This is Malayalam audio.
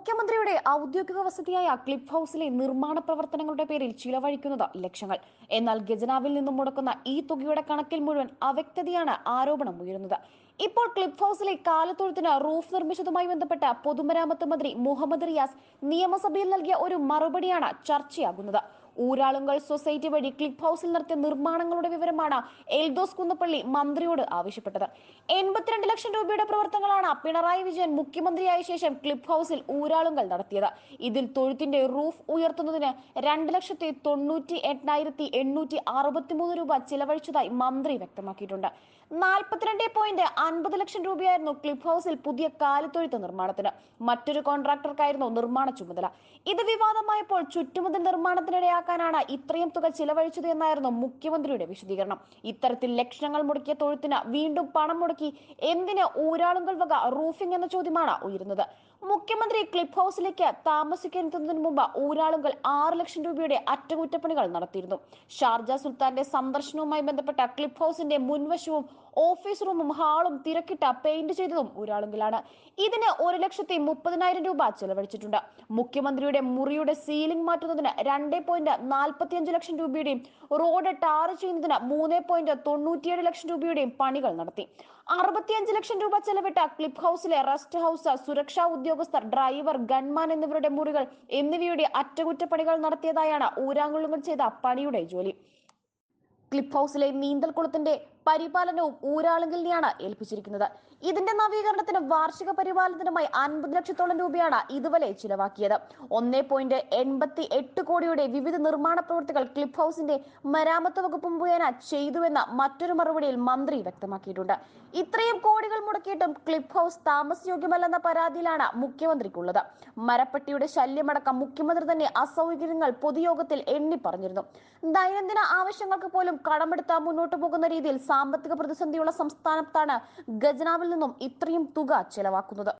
മുഖ്യമന്ത്രിയുടെ ഔദ്യോഗിക വസതിയായ ക്ലിഫ് ഹൗസിലെ നിർമ്മാണ പ്രവർത്തനങ്ങളുടെ പേരിൽ ചിലവഴിക്കുന്നത് ലക്ഷങ്ങൾ. എന്നാൽ ഖജനാവിൽ നിന്നും മുടക്കുന്ന ഈ തുകയുടെ കണക്കിൽ മുഴുവൻ അവ്യക്തതയാണ് ആരോപണം ഉയരുന്നത്. ഇപ്പോൾ ക്ലിഫ് ഹൗസിലെ കാലത്തൊഴുത്തിന് റൂഫ് നിർമ്മിച്ചതുമായി ബന്ധപ്പെട്ട പൊതുമരാമത്ത് മന്ത്രി മുഹമ്മദ് റിയാസ് നിയമസഭയിൽ നൽകിയ ഒരു മറുപടിയാണ് ചർച്ചയാകുന്നത്. ഊരാളുങ്കൽ സൊസൈറ്റി വഴി ക്ലിപ്പ് ഹൗസിൽ നടത്തിയ നിർമ്മാണങ്ങളുടെ വിവരമാണ് എൽദോസ് കുന്നപ്പള്ളി മന്ത്രിയോട് ആവശ്യപ്പെട്ടത്. എൺപത്തിരണ്ട് ലക്ഷം രൂപയുടെ പ്രവർത്തനങ്ങളാണ് പിണറായി വിജയൻ മുഖ്യമന്ത്രിയായ ശേഷം ക്ലിപ്പ് ഹൗസിൽ ഊരാളുങ്കൽ നടത്തിയത്. ഇതിൽ തൊഴുത്തിന്റെ റൂഫ് ഉയർത്തുന്നതിന് രണ്ട് ലക്ഷത്തി തൊണ്ണൂറ്റി എട്ടായിരത്തി എണ്ണൂറ്റി അറുപത്തിമൂന്ന് രൂപ ചിലവഴിച്ചതായി മന്ത്രി വ്യക്തമാക്കിയിട്ടുണ്ട്. നാൽപ്പത്തിരണ്ട് പോയിന്റ് അൻപത് ലക്ഷം രൂപയായിരുന്നു ക്ലിപ്പ് ഹൗസിൽ പുതിയ കാലിത്തൊഴുത്ത് നിർമ്മാണത്തിന്. മറ്റൊരു കോൺട്രാക്ടർക്കായിരുന്നു നിർമ്മാണ ചുമതല. ഇത് വിവാദമായപ്പോൾ ചുറ്റുമതിൽ നിർമ്മാണത്തിനിടയാക്കാനാണ് ഇത്രയും തുക ചിലവഴിച്ചത് എന്നായിരുന്നു മുഖ്യമന്ത്രിയുടെ വിശദീകരണം. ഇത്തരത്തിൽ ലക്ഷങ്ങൾ മുടക്കിയ തൊഴുത്തിന് വീണ്ടും പണം മുടക്കി എന്തിന് ഊരാളുങ്കൽ വക റൂഫിംഗ് എന്ന ചോദ്യമാണ് ഉയരുന്നത്. മുഖ്യമന്ത്രി ക്ലിപ്പ് ഹൗസിലേക്ക് താമസിക്കാൻ എത്തുന്നതിന് മുമ്പ് ഊരാളുങ്കൽ ആറ് ലക്ഷം രൂപയുടെ അറ്റകുറ്റപ്പണികൾ നടത്തിയിരുന്നു. ഷാർജ സുൽത്താന്റെ സന്ദർശനവുമായി ബന്ധപ്പെട്ട ക്ലിപ്പ് ഹൗസിന്റെ മുൻവശവും ഓഫീസ് റൂമും ഹാളും തിരക്കിട്ട പെയിന്റ് ചെയ്തതും ഊരാളുങ്കലാണ്. ഇതിന് ഒരു ലക്ഷത്തി മുപ്പതിനായിരം രൂപ ചെലവഴിച്ചിട്ടുണ്ട്. മുഖ്യമന്ത്രിയുടെ മുറിയുടെ സീലിംഗ് മാറ്റുന്നതിന് രണ്ട് പോയിന്റ് നാൽപ്പത്തിയഞ്ച് ലക്ഷം രൂപയുടെയും റോഡ് ടാർ ചെയ്യുന്നതിന് മൂന്ന് പോയിന്റ് തൊണ്ണൂറ്റിയേഴ് ലക്ഷം രൂപയുടെയും പണികൾ നടത്തി. അറുപത്തിയഞ്ച് ലക്ഷം രൂപ ചെലവിട്ട ക്ലിപ്പ് ഹൗസിലെ റെസ്റ്റ് ഹൗസ് സുരക്ഷാ ഉദ്യോഗസ്ഥർ ഡ്രൈവർ ഗൺമാൻ എന്നിവരുടെ മുറികൾ എന്നിവയുടെ അറ്റകുറ്റപ്പണികൾ നടത്തിയതായാണ് ഊരാങ്കുളങ്ങൾ ചെയ്ത പണിയുടെ ജോലി. ക്ലിപ്പ് ഹൗസിലെ നീന്തൽക്കുളത്തിന്റെ പരിപാലനവും ഊരാളുങ്കലിനെയാണ് ഏൽപ്പിച്ചിരിക്കുന്നത്. ഇതിന്റെ നവീകരണത്തിന് വാർഷിക പരിപാലനത്തിനുമായി അൻപത് ലക്ഷത്തോളം രൂപയാണ് ഇതുവരെ ചിലവാക്കിയത്. ഒന്നേ പോയിന്റ് എൺപത്തി എട്ട് കോടിയുടെ വിവിധ നിർമ്മാണ പ്രവൃത്തികൾ ക്ലിപ്പ് ഹൌസിന്റെ മരാമത്ത് വകുപ്പ് മുഖേന ചെയ്തുവെന്ന മറ്റൊരു മറുപടിയിൽ മന്ത്രി വ്യക്തമാക്കിയിട്ടുണ്ട്. ഇത്രയും കോടികൾ മുടക്കിയിട്ടും ക്ലിപ്പ് ഹൌസ് താമസയോഗ്യമല്ലെന്ന പരാതിയിലാണ് മുഖ്യമന്ത്രിക്കുള്ളത്. മരപ്പെട്ടിയുടെ ശല്യമടക്കം മുഖ്യമന്ത്രി തന്നെ അസൗകര്യങ്ങൾ പൊതുയോഗത്തിൽ എണ്ണി പറഞ്ഞിരുന്നു. ദൈനംദിന ആവശ്യങ്ങൾക്ക് പോലും കടമെടുത്ത മുന്നോട്ട് പോകുന്ന രീതിയിൽ സാമ്പത്തിക പ്രതിസന്ധിയുള്ള സംസ്ഥാനത്താണ് ഖജനാവിൽ നിന്നും ഇത്രയും തുക ചെലവാക്കുന്നത്.